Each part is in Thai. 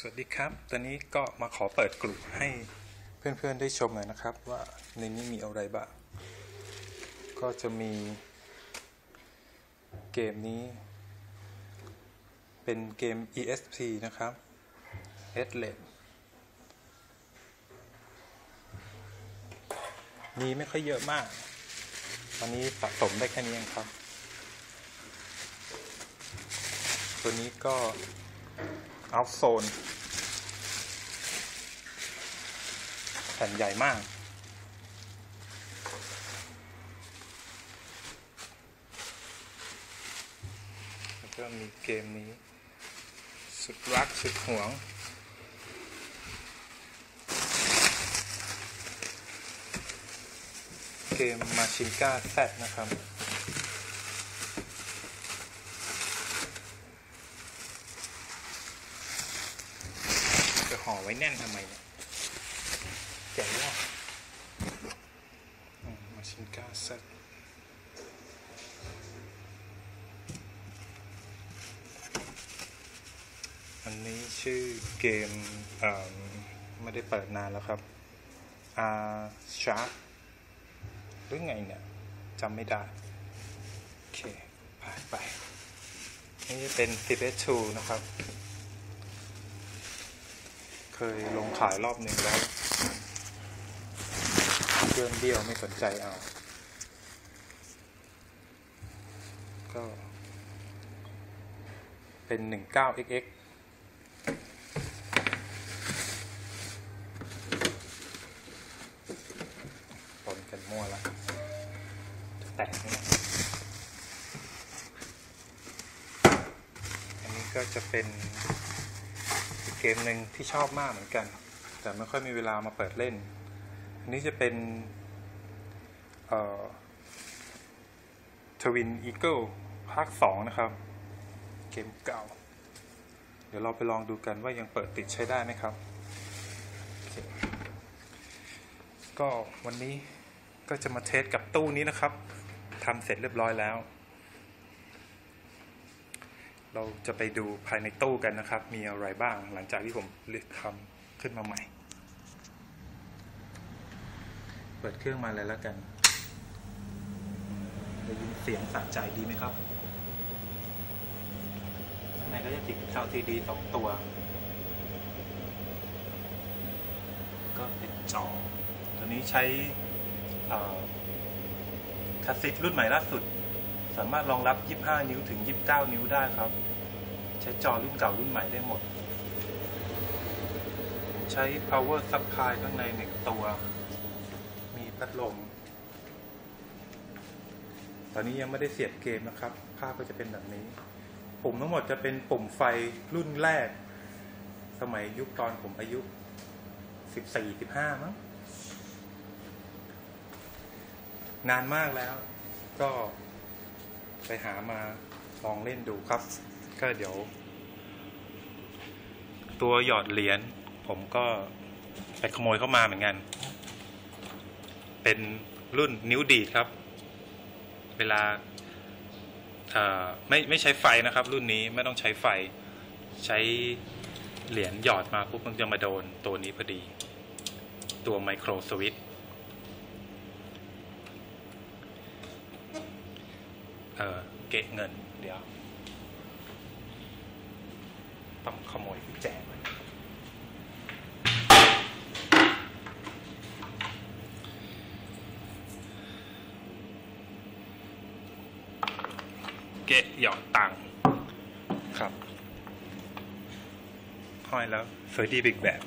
สวัสดีครับ ตอนนี้ก็มาขอเปิดกลุ่มให้เพื่อนๆได้ชมหน่อยนะครับ ว่าในนี้มีอะไรบ้าง ก็จะมีเกมนี้ เป็นเกม ESP นะครับ e d l e t มีไม่ค่อยเยอะมาก ตอนนี้สะสมได้แค่นี้เองครับ ตัวนี้ก็ out zone แผ่นใหญ่มาก แล้วก็มีเกมนี้ สุดรักสุดหวง เกมมาชินก้าแซดนะครับ จะห่อ ไว้แน่นทำไมเนี่ยแกะยากมาชินก้าเซตอันนี้ชื่อเกมเอ่อไม่ได้เปิดนานแล้วครับอาชาร์หรือไงเนี่ยจำไม่ได้ โอเค ไปไปนี่จะเป็นซิเบทูนะครับ เคยลงขายรอบหนึ่งแล้วเพื่อนเดียวไม่สนใจเอา ก็ เป็น 19xx ปนกันมั่วแล้ว จะแตกไหมอันนี้ก็จะเป็น มหนึ่งที่ชอบมากเหมือนกัน แต่ไม่ค่อยมีเวลามาเปิดเล่น อันนี้จะเป็นเอ่อทวินอีเกิลภาคสองนะครับ เกมเก่า เดี๋ยวเราไปลองดูกันว่ายังเปิดติดใช้ได้ไหมครับ ก็วันนี้ก็จะมาเทสกับตู้นี้นะครับทำเสร็จเรียบร้อยแล้ว เราจะไปดูภายในตู้กันนะครับ มีอะไรบ้างหลังจากที่ผมเลือกทำขึ้นมาใหม่ เปิดเครื่องมาเลยแล้วกันได้ยินเสียงสะใจดีไหมครับข้างในก็จะติด LCD สองตัว ก็เป็นจอ ตัวนี้ใช้คาสซิตรุ่นใหม่ล่าสุด สามารถรองรับ 25 นิ้วถึง 29 นิ้วได้ครับ ใช้จอรุ่นเก่ารุ่นใหม่ได้หมด ใช้ power supply ข้างในหนึ่งตัว มีพัดลม ตอนนี้ยังไม่ได้เสียบเกมนะครับ ภาพก็จะเป็นแบบนี้ ปุ่มทั้งหมดจะเป็นปุ่มไฟรุ่นแรก สมัยยุคตอนผมอายุ 14-15 มั้งนานมากแล้วก็ ไปหามาลองเล่นดูครับ ก็เดี๋ยว ตัวหยอดเหรียญผมก็ไปขโมยเข้ามาเหมือนกัน เป็นรุ่นนิ้วดีครับ เวลาไม่ไม่ใช้ไฟนะครับ รุ่นนี้ไม่ต้องใช้ไฟใช้เหรียญหยอดมาปุ๊บมันจะมาโดนตัวนี้พอดี ตัวไมโครสวิตช์ เกะเงิน เดี๋ยว ต้องขโมยกุญแจมันเกะหยอดตังค์ครับห้อยแล้ว สวยดีบิ๊กแบบ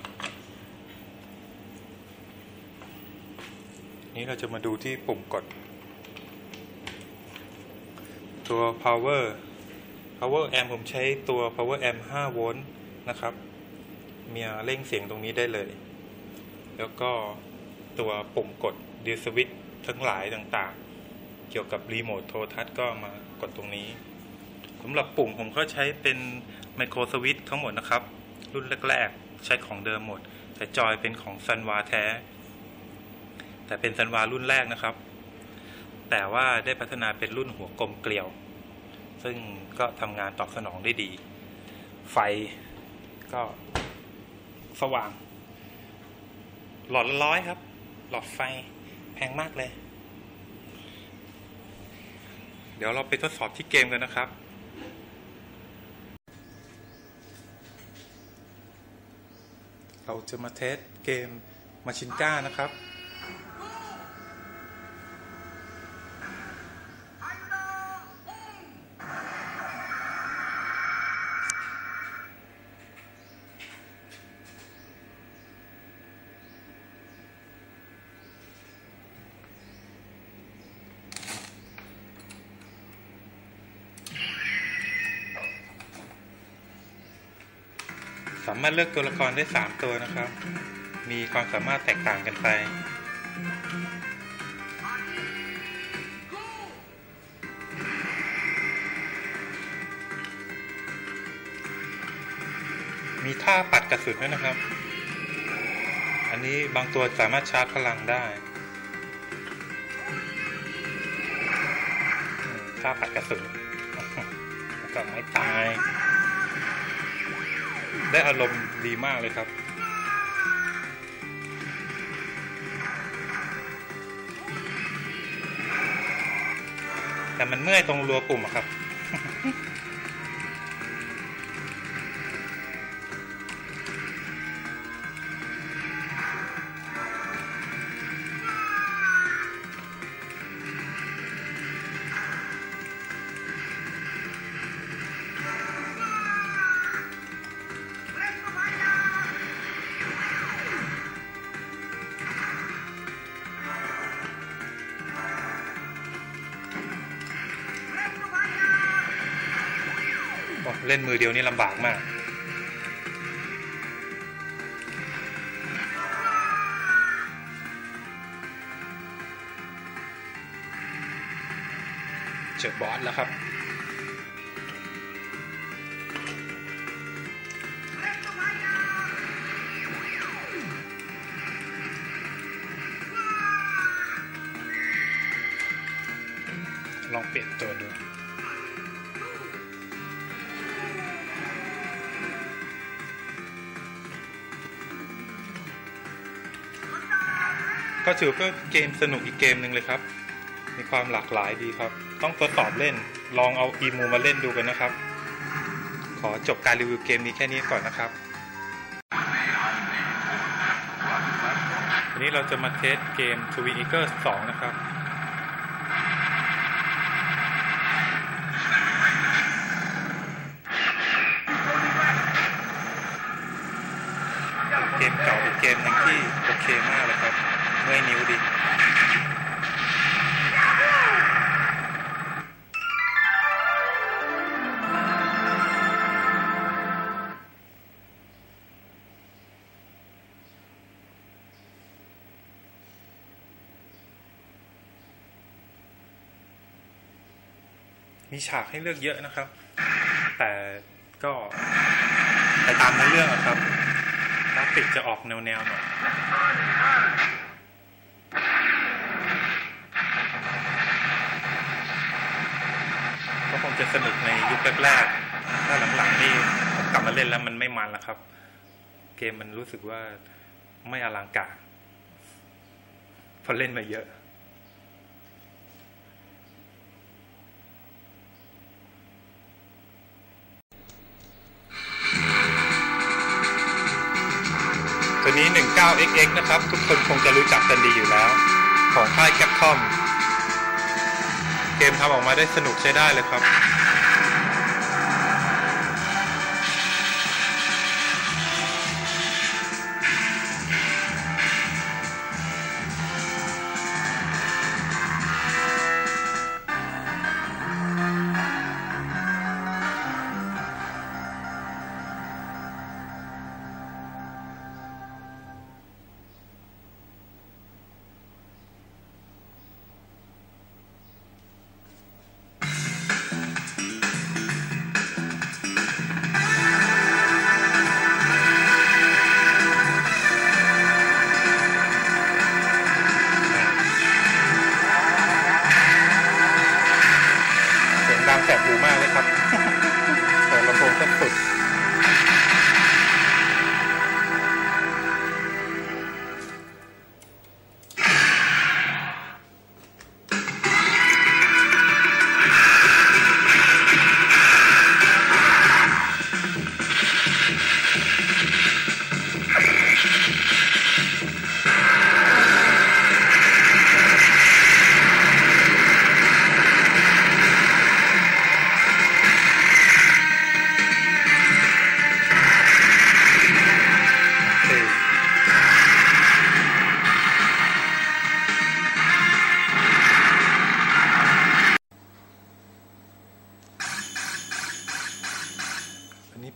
นี้เราจะมาดูที่ปุ่มกด ตัว power power amp ผมใช้ตัว power amp 5 โวลต์นะครับมีเร่งเสียงตรงนี้ได้เลย แล้วก็ตัวปุ่มกดดีสวิตทั้งหลายต่างๆ เกี่ยวกับรีโมทโทรทัศน์ก็มากดตรงนี้สำหรับปุ่มผมก็ใช้เป็นไมโครสวิตทั้งหมดนะครับ รุ่นแรก ๆ ใช้ของเดิมหมด แต่จอยเป็นของซันวาแท้ แต่เป็นซันวารุ่นแรกนะครับ แต่ว่าได้พัฒนาเป็นรุ่นหัวกลมเกลียว ซึ่งก็ทำงานตอบสนองได้ดี ไฟก็สว่าง หลอดละร้อยครับ หลอดไฟแพงมากเลย เดี๋ยวเราไปทดสอบที่เกมกันนะครับเราจะมาเทสเกมมาชินก้านะครับามารถเลือกตัวละครได้ 3 ตัวนะครับ มีความสามารถแตกต่างกันไป มีท่าปัดกระสุนด้วยนะครับ อันนี้บางตัวสามารถชาร์จพลังได้ท่าปัดกระสุนแล้วก็ไม่ตาย ได้อารมณ์ดีมากเลยครับ แต่มันเมื่อยตรงรัวปุ่มอะครับ เล่นมือเดียวนี่ลำบากมาก เจอบอสแล้วครับลองเปลี่ยนตัวดู ก็ถือว่าเกมสนุกอีกเกมหนึ่งเลยครับ มีความหลากหลายดีครับ ต้องทดสอบเล่น ลองเอาอีมูมาเล่นดูกันนะครับ ขอจบการรีวิวเกมนี้แค่นี้ก่อนนะครับวันนี้เราจะมาเทสเกม t w i n e a g l e 2 นะครับเกมเก่าอีกเกมหนึ่งที่โอเคมาก มื่อยนิ้วดีมีฉากให้เลือกเยอะนะครับ แต่ก็ไปตามเนื้อเรื่องครับกราฟิกจะออกแนวๆหน่อย จะสนุกในยุคแรกๆถ้าหลังๆนี่ผมกลับมาเล่นแล้วมันไม่มันแล้วครับ เกมมันรู้สึกว่าไม่อลังการเพราะเล่นมาเยอะ ตัวนี้ 19xx นะครับ ทุกคนคงจะรู้จักกันดีอยู่แล้ว ของค่ายแคปคอมเกมทำออกมาได้สนุกใช้ได้เลยครับ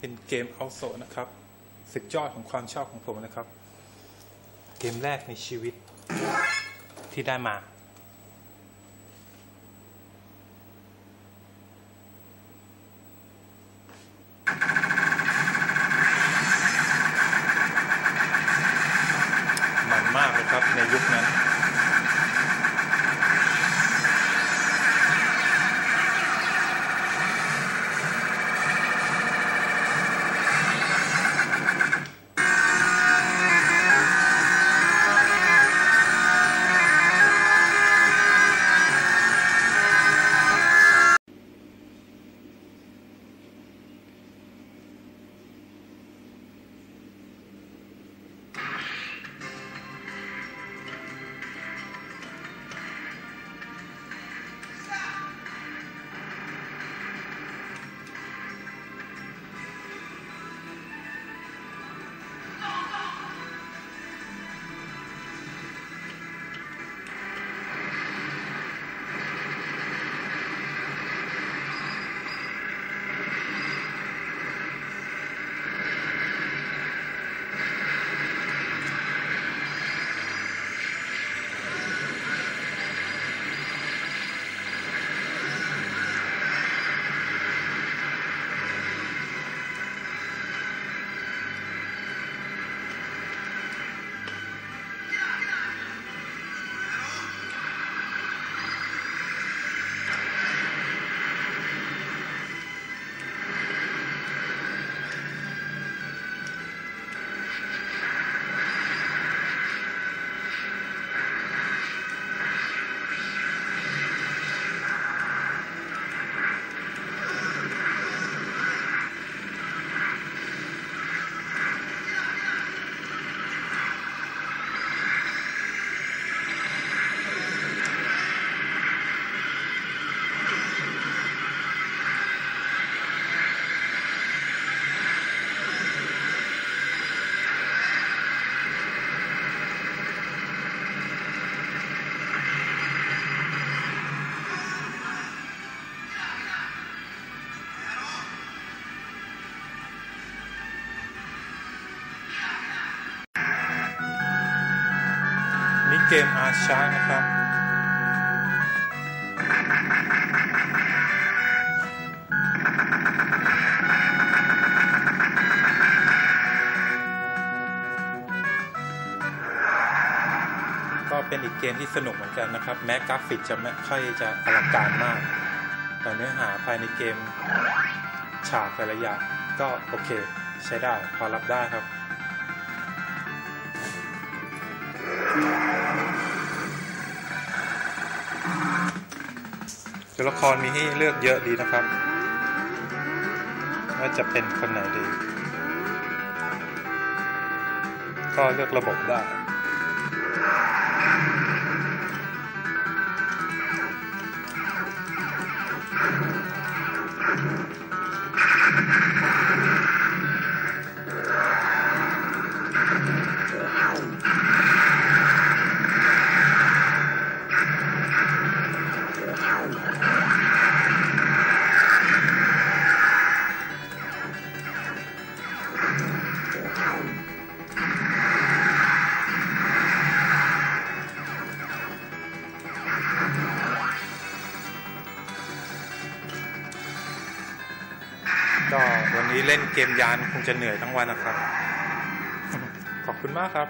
เป็นเกมเอาโซนะครับสุดยอดของความชอบของผมนะครับ เกมแรกในชีวิตที่ได้มา ชานะครับ ก็เป็นอีกเกมที่สนุกเหมือนกันนะครับ แม้กราฟิกจะไม่ค่อยจะอลังการมาก แต่เนื้อหาภายในเกมฉากแต่ละอย่างก็โอเค ใช้ได้พอรับได้ครับ ตัวละครมีให้เลือกเยอะดีนะครับ ว่าจะเป็นคนไหนดี ก็เลือกระบบได้ เกมยานคงจะเหนื่อยทั้งวันนะครับ ขอบคุณมากครับ